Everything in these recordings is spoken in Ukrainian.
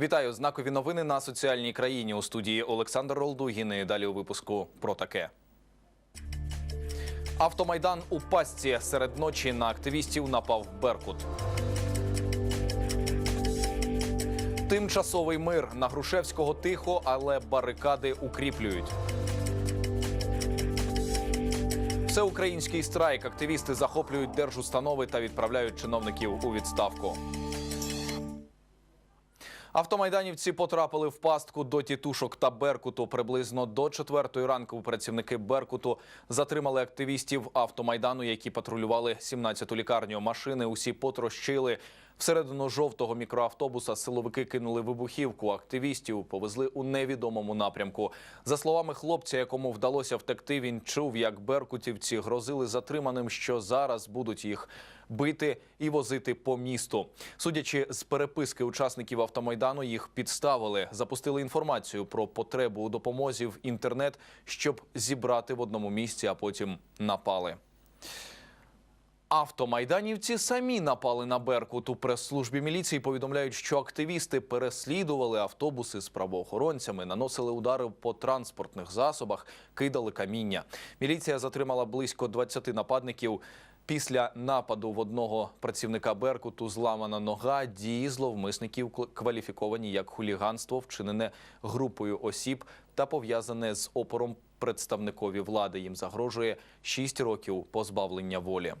Вітаю знакові новини на соціальній країні у студії Олександр Ролдугін. Далі у випуску про таке. Автомайдан у пастці серед ночі на активістів напав Беркут. Тимчасовий мир на Грушевського тихо, але барикади укріплюють. Всеукраїнський страйк. Активісти захоплюють держустанови та відправляють чиновників у відставку. Автомайданівці потрапили в пастку до тітушок та Беркуту. Приблизно до четвертої ранку працівники Беркуту затримали активістів автомайдану, які патрулювали 17-ту лікарню. Машини усі потрощили. Всередину жовтого мікроавтобуса силовики кинули вибухівку. Активістів повезли у невідомому напрямку. За словами хлопця, якому вдалося втекти, він чув, як беркутівці грозили затриманим, що зараз будуть їх бити і возити по місту. Судячи з переписки учасників автомайдану, їх підставили, запустили інформацію про потребу у допомозі в інтернет, щоб зібрати в одному місці, а потім напали. Автомайданівці самі напали на Беркут. У прес-службі міліції повідомляють, що активісти переслідували автобуси з правоохоронцями, наносили удари по транспортних засобах, кидали каміння. Міліція затримала близько 20 нападників. Після нападу в одного працівника Беркуту зламана нога. Дії зловмисників кваліфіковані як хуліганство, вчинене групою осіб та пов'язане з опором представникові влади. Їм загрожує 6 років позбавлення волі.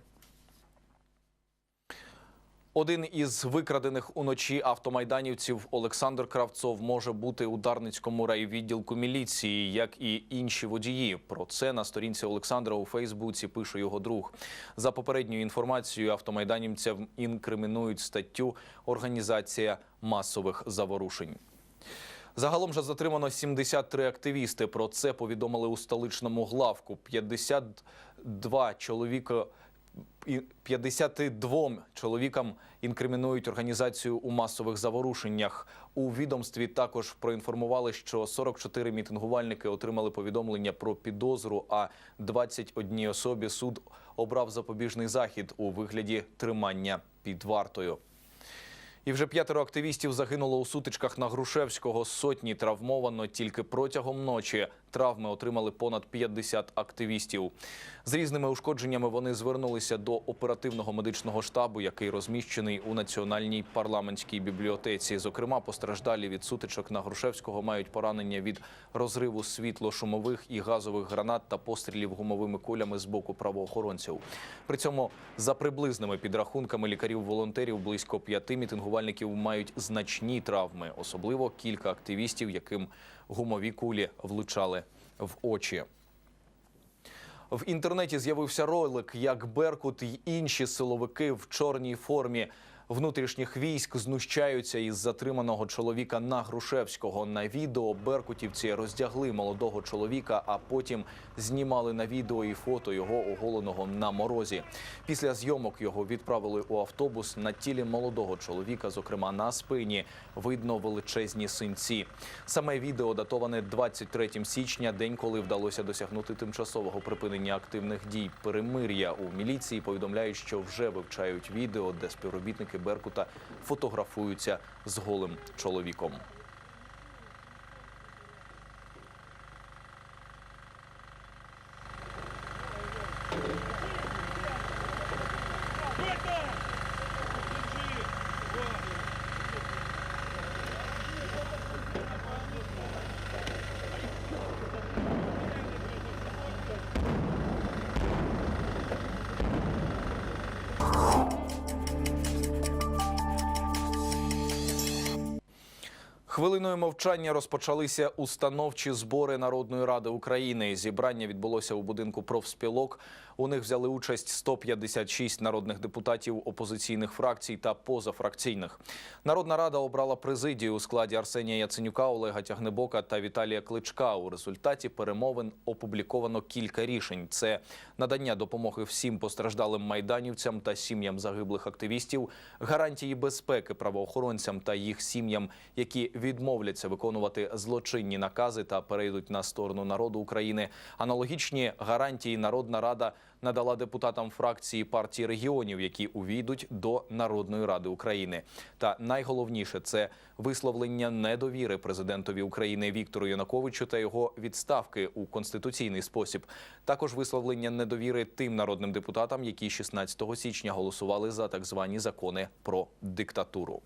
Один із викрадених уночі автомайданівців Олександр Кравцов може бути у Дарницькому райвідділку міліції, як і інші водії. Про це на сторінці Олександра у Фейсбуці пише його друг. За попередньою інформацією, автомайданівцям інкримінують статтю Організація масових заворушень. Загалом же затримано 73 активісти. Про це повідомили у столичному главку. 52 чоловіка. І 52 чоловікам інкримінують організацію у масових заворушеннях. У відомстві також проінформували, що 44 мітингувальники отримали повідомлення про підозру, а 21 особі суд обрав запобіжний захід у вигляді тримання під вартою. І вже п'ятеро активістів загинуло у сутичках на Грушевського. Сотні травмовано тільки протягом ночі. Травми отримали понад 50 активістів. З різними ушкодженнями вони звернулися до оперативного медичного штабу, який розміщений у національній парламентській бібліотеці. Зокрема, постраждалі від сутичок на Грушевського мають поранення від розриву світло-шумових і газових гранат та пострілів гумовими кулями з боку правоохоронців. При цьому за приблизними підрахунками лікарів-волонтерів близько п'яти мітингувальників мають значні травми, особливо кілька активістів, яким гумові кулі влучали в очі. В інтернеті з'явився ролик, як Беркут і інші силовики в чорній формі внутрішніх військ знущаються із затриманого чоловіка на Грушевського. На відео беркутівці роздягли молодого чоловіка, а потім знімали на відео і фото його оголеного на морозі. Після зйомок його відправили у автобус. На тілі молодого чоловіка, зокрема на спині, видно величезні синці. Саме відео датоване 23 січня, день, коли вдалося досягнути тимчасового припинення активних дій перемир'я. У міліції повідомляють, що вже вивчають відео, де співробітники Беркута фотографуються з голим чоловіком. Хвилиною мовчання розпочалися установчі збори Народної ради України. Зібрання відбулося у будинку профспілок. У них взяли участь 156 народних депутатів опозиційних фракцій та позафракційних. Народна рада обрала президію у складі Арсенія Яценюка, Олега Тягнебока та Віталія Кличка. У результаті перемовин опубліковано кілька рішень: це надання допомоги всім постраждалим майданівцям та сім'ям загиблих активістів, гарантії безпеки правоохоронцям та їх сім'ям, які відмовляться виконувати злочинні накази та перейдуть на сторону народу України. Аналогічні гарантії Народна Рада надала депутатам фракції партії регіонів, які увійдуть до Народної Ради України. Та найголовніше це висловлення недовіри президентові України Віктору Януковичу та його відставки у конституційний спосіб. Також висловлення недовіри тим народним депутатам, які 16 січня голосували за так звані закони про диктатуру.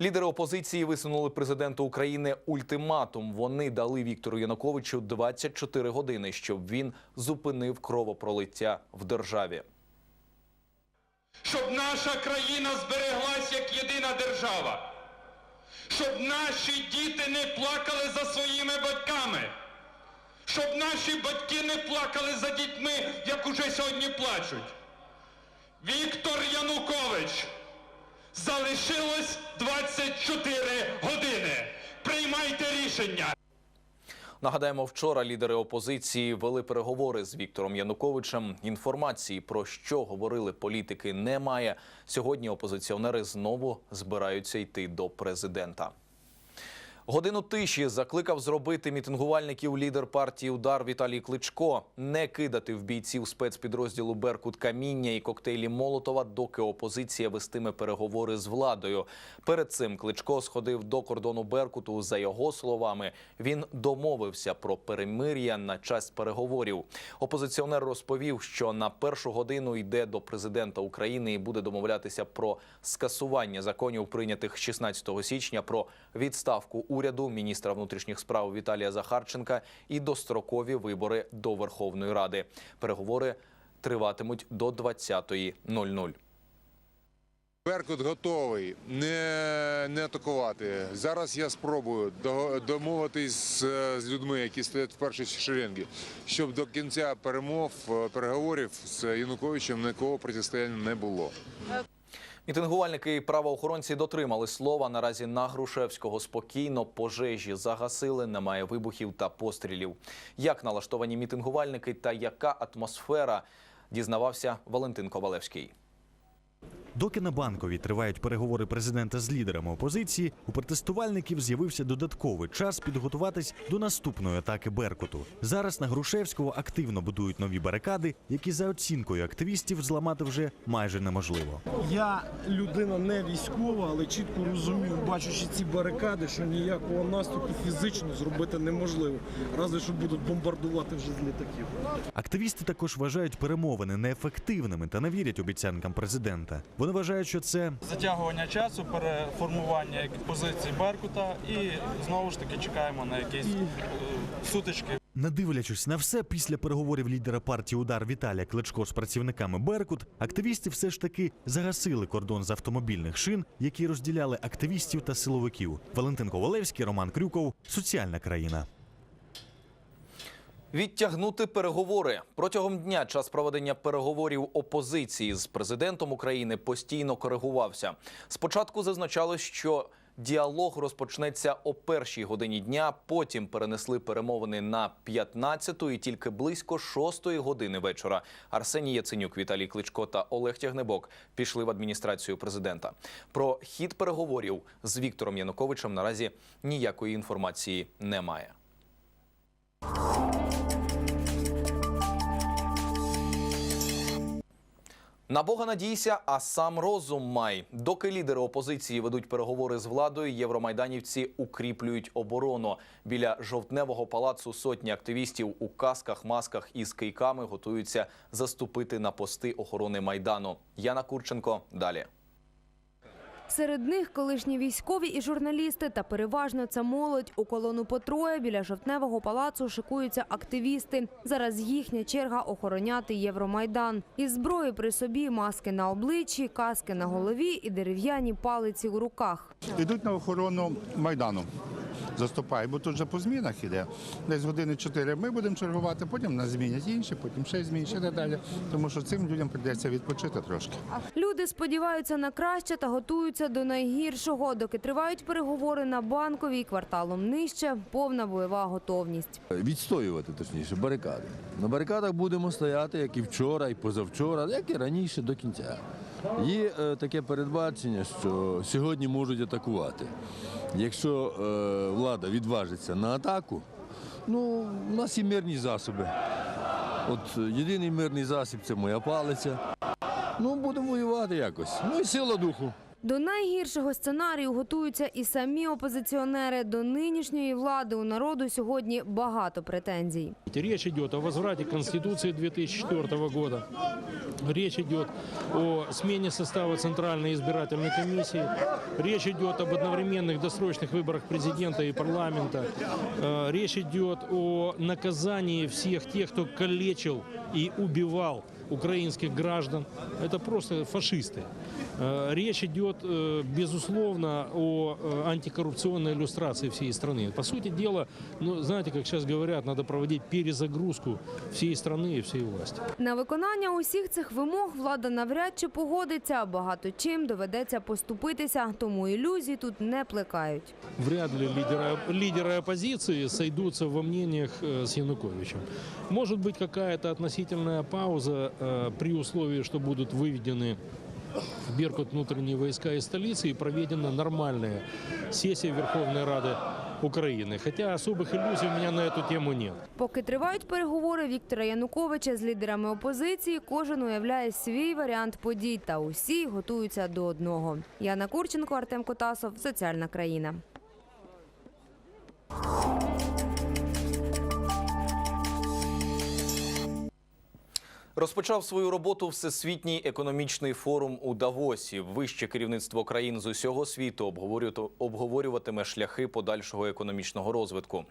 Лідери опозиції висунули президенту України ультиматум. Вони дали Віктору Януковичу 24 години, щоб він зупинив кровопролиття в державі. щоб наша країна збереглась як єдина держава, щоб наші діти не плакали за своїми батьками, щоб наші батьки не плакали за дітьми, як уже сьогодні плачуть. Віктор Янукович, залишилось 24 години. Приймайте рішення. Нагадаємо, вчора лідери опозиції вели переговори з Віктором Януковичем. Інформації про що говорили політики немає. Сьогодні опозиціонери знову збираються йти до президента. Годину тиші закликав зробити мітингувальників лідер партії Удар Віталій Кличко не кидати в бійців спецпідрозділу Беркут каміння і коктейлі Молотова, доки опозиція вестиме переговори з владою. Перед цим Кличко сходив до кордону Беркуту. За його словами, він домовився про перемир'я на час переговорів. Опозиціонер розповів, що на першу годину йде до президента України і буде домовлятися про скасування законів, прийнятих 16 січня, про відставку уряду міністра внутрішніх справ Віталія Захарченка і дострокові вибори до Верховної Ради. Переговори триватимуть до 20.00. Беркут готовий не, не атакувати. Зараз я спробую до- домовитись з, людьми, які стоять в першій шеренгі, щоб до кінця перемов, е, переговорів з Януковичем ніякого протистояння не було. Мітингувальники і правоохоронці дотримали слова. Наразі на Грушевського спокійно пожежі загасили, немає вибухів та пострілів. Як налаштовані мітингувальники та яка атмосфера, дізнавався Валентин Ковалевський. Доки на банковій тривають переговори президента з лідерами опозиції, у протестувальників з'явився додатковий час підготуватись до наступної атаки Беркуту. Зараз на Грушевського активно будують нові барикади, які за оцінкою активістів зламати вже майже неможливо. Я людина не військова, але чітко розумію, бачачи ці барикади, що ніякого наступу фізично зробити неможливо. Разве що будуть бомбардувати вже з літаків. Активісти також вважають перемовини неефективними та не вірять обіцянкам президента. Вони вважають, що це затягування часу, переформування позиції Беркута і знову ж таки чекаємо на якісь е, сутички. Не дивлячись на все, після переговорів лідера партії Удар Віталія Кличко з працівниками Беркут, активісти все ж таки загасили кордон з автомобільних шин, які розділяли активістів та силовиків. Валентин Ковалевський, Роман Крюков, Соціальна країна. Відтягнути переговори протягом дня час проведення переговорів опозиції з президентом України постійно коригувався. Спочатку зазначалось, що діалог розпочнеться о першій годині дня. Потім перенесли перемовини на 15-ту і тільки близько 6-ї години вечора. Арсеній Яценюк, Віталій Кличко та Олег Тягнебок пішли в адміністрацію президента. Про хід переговорів з Віктором Януковичем наразі ніякої інформації немає. На Бога надійся, а сам розум май. Доки лідери опозиції ведуть переговори з владою, євромайданівці укріплюють оборону. Біля жовтневого палацу сотні активістів у касках, масках і з кийками готуються заступити на пости охорони майдану. Яна Курченко далі. Серед них колишні військові і журналісти, та переважно це молодь. У колону по троє біля жовтневого палацу шикуються активісти. Зараз їхня черга охороняти Євромайдан. Із зброї при собі маски на обличчі, каски на голові і дерев'яні палиці у руках. Йдуть на охорону Майдану. Заступають, бо тут вже по змінах іде. Десь години 4 ми будемо чергувати, потім нас змінять інші, потім ще змінять, ще далі. Тому що цим людям прийдеться відпочити трошки. Люди сподіваються на краще та готуються до найгіршого. Доки тривають переговори на банковій кварталом нижче, повна бойова готовність. відстоювати точніше барикади. На барикадах будемо стояти, як і вчора, і позавчора, як і раніше до кінця. Є е, таке передбачення, що сьогодні можуть атакувати. Якщо е, влада відважиться на атаку, ну, у нас є мирні засоби. От е, єдиний мирний засіб це моя палиця. Ну, будемо воювати якось. Ну і сила духу. До найгіршого сценарію готуються і самі опозиціонери. До нинішньої влади у народу сьогодні багато претензій. Речь идет о возврате Конституции 2004 года. Речь идет о смене состава Центральной избирательной комиссии. Речь идет об одновременных досрочных выборах президента и парламента. Э, Речь идет о наказании всех тех, кто калечил и убивал украинских граждан. Это просто фашисты. Э, Речь идет, э, безусловно, о э, антикоррупционной иллюстрации всей страны. По сути дела, ну, знаете, как сейчас говорят, надо проводить перезагрузку всей страны и всей власти. На виконання усіх цих вимог влада навряд чи погодиться. Багато чим доведеться поступитися, тому ілюзій тут не плекають. Вряд ли лидеры, лидеры оппозиции сойдутся во мнениях э, с Януковичем. Может быть какая-то относительная пауза э, при условии, что будут выведены в Беркут внутренние войска из столицы и проведена нормальная сессия Верховной Рады Украины. Хотя особых иллюзий у меня на эту тему нет. Поки тривають переговори Віктора Януковича з лідерами опозиції, кожен уявляє свій варіант подій, та усі готуються до одного. Яна Курченко, Артем Котасов, Соціальна країна. Розпочав свою роботу Всесвітній економічний форум у Давосі. Вище керівництво країн з усього світу обговорювати- обговорюватиме шляхи подальшого економічного розвитку.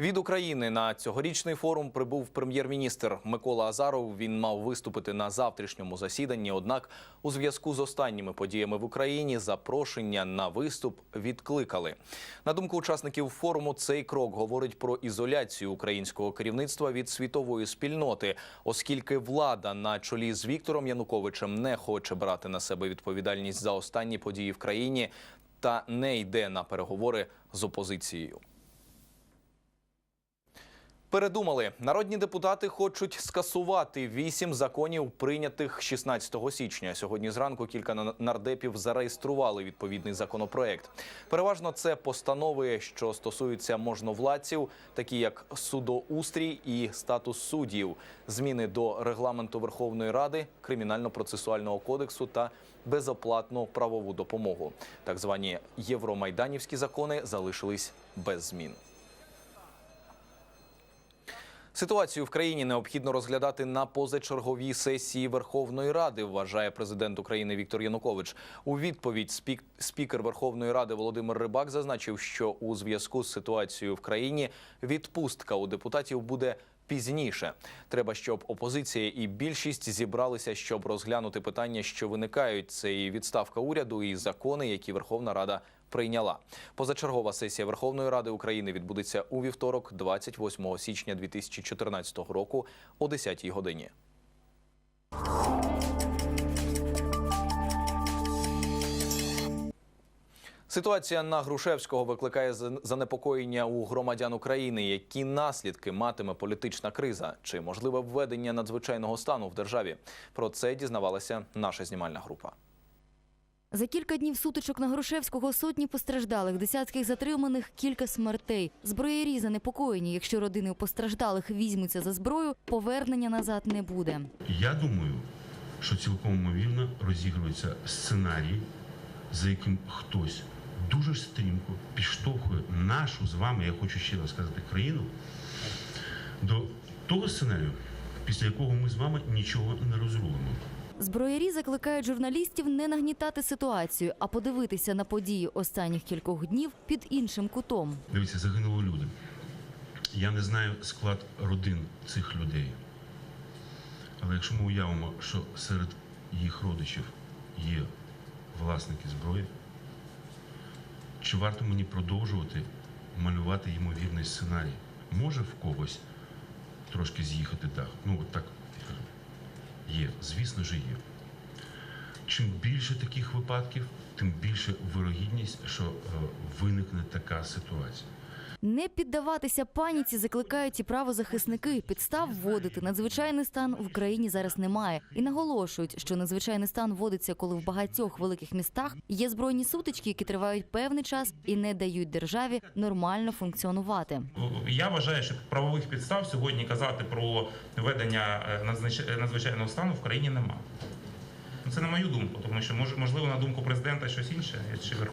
Від України на цьогорічний форум прибув прем'єр-міністр Микола Азаров. Він мав виступити на завтрашньому засіданні. Однак, у зв'язку з останніми подіями в Україні запрошення на виступ відкликали. На думку учасників форуму, цей крок говорить про ізоляцію українського керівництва від світової спільноти, оскільки влада на чолі з Віктором Януковичем не хоче брати на себе відповідальність за останні події в країні та не йде на переговори з опозицією. Передумали. Народні депутати хочуть скасувати вісім законів, прийнятих 16 січня. Сьогодні зранку кілька на- нардепів зареєстрували відповідний законопроект. Переважно це постанови, що стосуються можновладців, такі як судоустрій і статус суддів, зміни до регламенту Верховної Ради, кримінально-процесуального кодексу та безоплатну правову допомогу. Так звані євромайданівські закони залишились без змін. Ситуацію в країні необхідно розглядати на позачерговій сесії Верховної Ради, вважає президент України Віктор Янукович. У відповідь спік- спікер Верховної Ради Володимир Рибак зазначив, що у зв'язку з ситуацією в країні відпустка у депутатів буде пізніше. Треба, щоб опозиція і більшість зібралися, щоб розглянути питання, що виникають. Це і відставка уряду, і закони, які Верховна Рада прийняла. Позачергова сесія Верховної Ради України відбудеться у вівторок, 28 січня 2014 року о 10 годині. Ситуація на Грушевського викликає зан- занепокоєння у громадян України. Які наслідки матиме політична криза? Чи можливе введення надзвичайного стану в державі? Про це дізнавалася наша знімальна група. За кілька днів сутичок на Грушевського сотні постраждалих, десятків затриманих, кілька смертей. Зброярі занепокоєні. Якщо родини постраждалих візьмуться за зброю, повернення назад не буде. Я думаю, що цілком ймовірно розігрується сценарій, за яким хтось дуже стрімко підштовхує нашу з вами, я хочу ще раз сказати, країну до того сценарію, після якого ми з вами нічого не розрулимо. Зброярі закликають журналістів не нагнітати ситуацію, а подивитися на події останніх кількох днів під іншим кутом. Дивіться, загинули люди. Я не знаю склад родин цих людей. Але якщо ми уявимо, що серед їх родичів є власники зброї, чи варто мені продовжувати малювати ймовірний сценарій? Може в когось трошки з'їхати дах? Ну, от так. Є, звісно ж, є. Чим більше таких випадків, тим більше вирогідність, що е, виникне така ситуація. Не піддаватися паніці закликають і правозахисники. Підстав вводити надзвичайний стан в країні зараз немає. І наголошують, що надзвичайний стан вводиться, коли в багатьох великих містах є збройні сутички, які тривають певний час і не дають державі нормально функціонувати. Я вважаю, що правових підстав сьогодні казати про введення е, е, надзвичайного стану в країні нема. Ну, Це на мою думку, тому що мож- можливо на думку президента щось інше.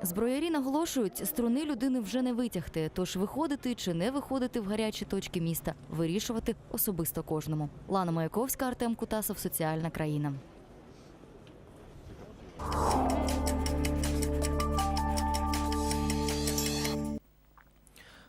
Зброярі наголошують, струни людини вже не витягти, тож виходити чи не виходити в гарячі точки міста вирішувати особисто кожному. Лана Маяковська, Артем Кутасов, соціальна країна.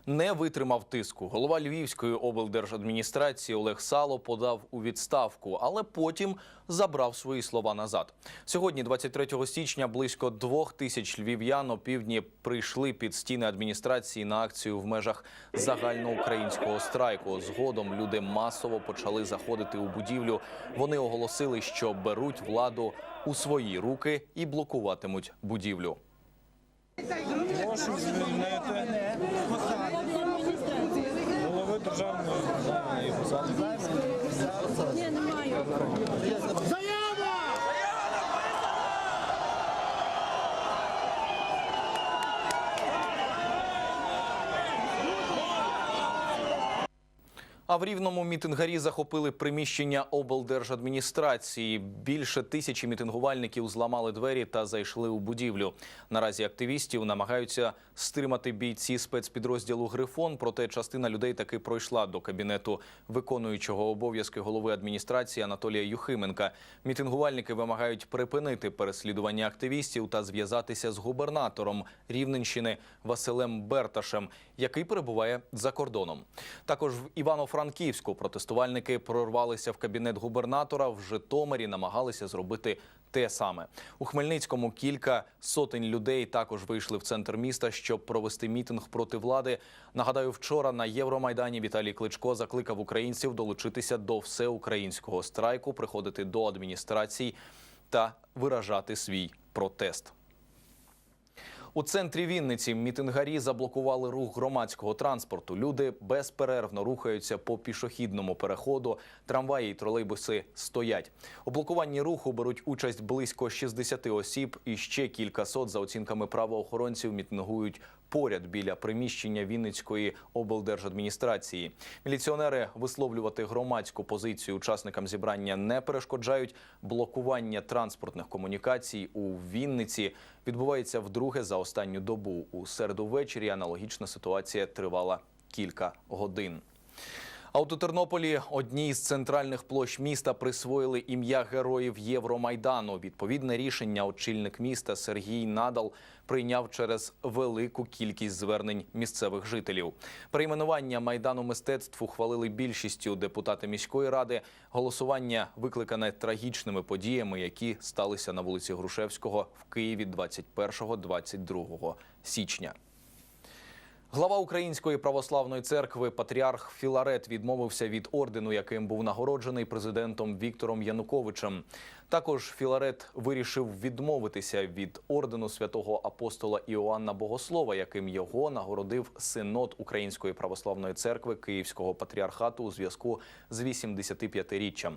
Не витримав тиску. Голова Львівської облдержадміністрації Олег Сало подав у відставку, але потім забрав свої слова назад. Сьогодні, 23 січня, близько двох тисяч львів'ян опівдні прийшли під стіни адміністрації на акцію в межах загальноукраїнського страйку. Згодом люди масово почали заходити у будівлю. Вони оголосили, що беруть владу у свої руки і блокуватимуть будівлю. Прошу звільнити голови державної посади. А в рівному мітингарі захопили приміщення облдержадміністрації. Більше тисячі мітингувальників зламали двері та зайшли у будівлю. Наразі активістів намагаються стримати бійці спецпідрозділу Грифон. Проте частина людей таки пройшла до кабінету виконуючого обов'язки голови адміністрації Анатолія Юхименка. Мітингувальники вимагають припинити переслідування активістів та зв'язатися з губернатором Рівненщини Василем Берташем, який перебуває за кордоном. Також в Івано-Франківську протестувальники прорвалися в кабінет губернатора. В Житомирі намагалися зробити те саме. У Хмельницькому кілька сотень людей також вийшли в центр міста, щоб провести мітинг проти влади. Нагадаю, вчора на Євромайдані Віталій Кличко закликав українців долучитися до всеукраїнського страйку, приходити до адміністрацій та виражати свій протест. У центрі Вінниці мітингарі заблокували рух громадського транспорту. Люди безперервно рухаються по пішохідному переходу. Трамваї і тролейбуси стоять. У блокуванні руху беруть участь близько 60 осіб, і ще кількасот, за оцінками правоохоронців, мітингують поряд біля приміщення Вінницької облдержадміністрації. Міліціонери висловлювати громадську позицію учасникам зібрання не перешкоджають. Блокування транспортних комунікацій у Вінниці відбувається вдруге за останню добу. У середу ввечері аналогічна ситуація тривала кілька годин. А у Тернополі одній з центральних площ міста присвоїли ім'я героїв Євромайдану. Відповідне рішення очільник міста Сергій Надал прийняв через велику кількість звернень місцевих жителів. Перейменування майдану мистецтв ухвалили більшістю депутати міської ради. Голосування викликане трагічними подіями, які сталися на вулиці Грушевського в Києві 21-22 січня. Глава Української православної церкви патріарх Філарет відмовився від ордену, яким був нагороджений президентом Віктором Януковичем. Також Філарет вирішив відмовитися від ордену святого апостола Іоанна Богослова, яким його нагородив синод Української православної церкви Київського патріархату у зв'язку з 85-річчям.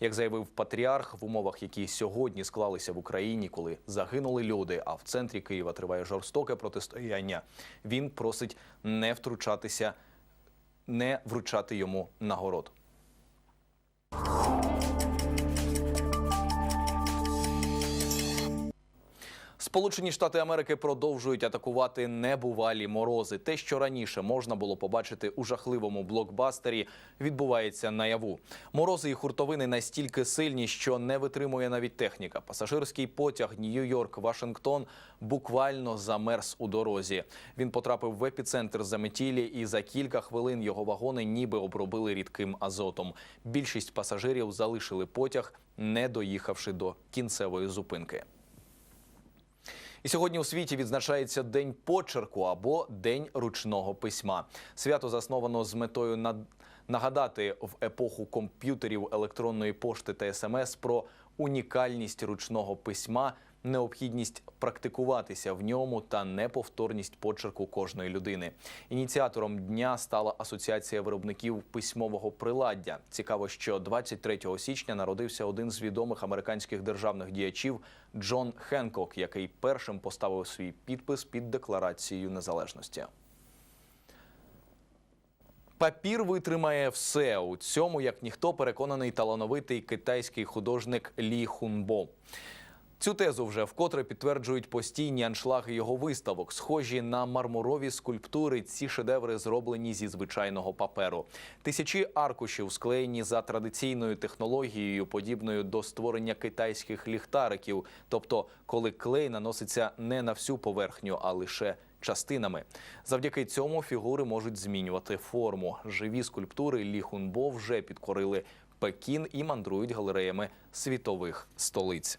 Як заявив патріарх, в умовах, які сьогодні склалися в Україні, коли загинули люди, а в центрі Києва триває жорстоке протистояння. Він просить не втручатися, не вручати йому нагород. Сполучені Штати Америки продовжують атакувати небувалі морози. Те, що раніше можна було побачити у жахливому блокбастері, відбувається наяву. Морози і хуртовини настільки сильні, що не витримує навіть техніка. Пасажирський потяг Нью-Йорк Вашингтон буквально замерз у дорозі. Він потрапив в епіцентр заметілі, і за кілька хвилин його вагони ніби обробили рідким азотом. Більшість пасажирів залишили потяг, не доїхавши до кінцевої зупинки. І сьогодні у світі відзначається День почерку або День ручного письма. Свято засновано з метою над... нагадати в епоху комп'ютерів, електронної пошти та смс про унікальність ручного письма необхідність практикуватися в ньому та неповторність почерку кожної людини. Ініціатором дня стала асоціація виробників письмового приладдя. Цікаво, що 23 січня народився один з відомих американських державних діячів Джон Хенкок, який першим поставив свій підпис під декларацією незалежності. Папір витримає все. У цьому, як ніхто, переконаний талановитий китайський художник Лі Хунбо. Цю тезу вже вкотре підтверджують постійні аншлаги його виставок. Схожі на мармурові скульптури. Ці шедеври зроблені зі звичайного паперу. Тисячі аркушів склеєні за традиційною технологією, подібною до створення китайських ліхтариків. Тобто, коли клей наноситься не на всю поверхню, а лише частинами. Завдяки цьому фігури можуть змінювати форму. Живі скульптури Лі Хунбо вже підкорили Пекін і мандрують галереями світових столиць.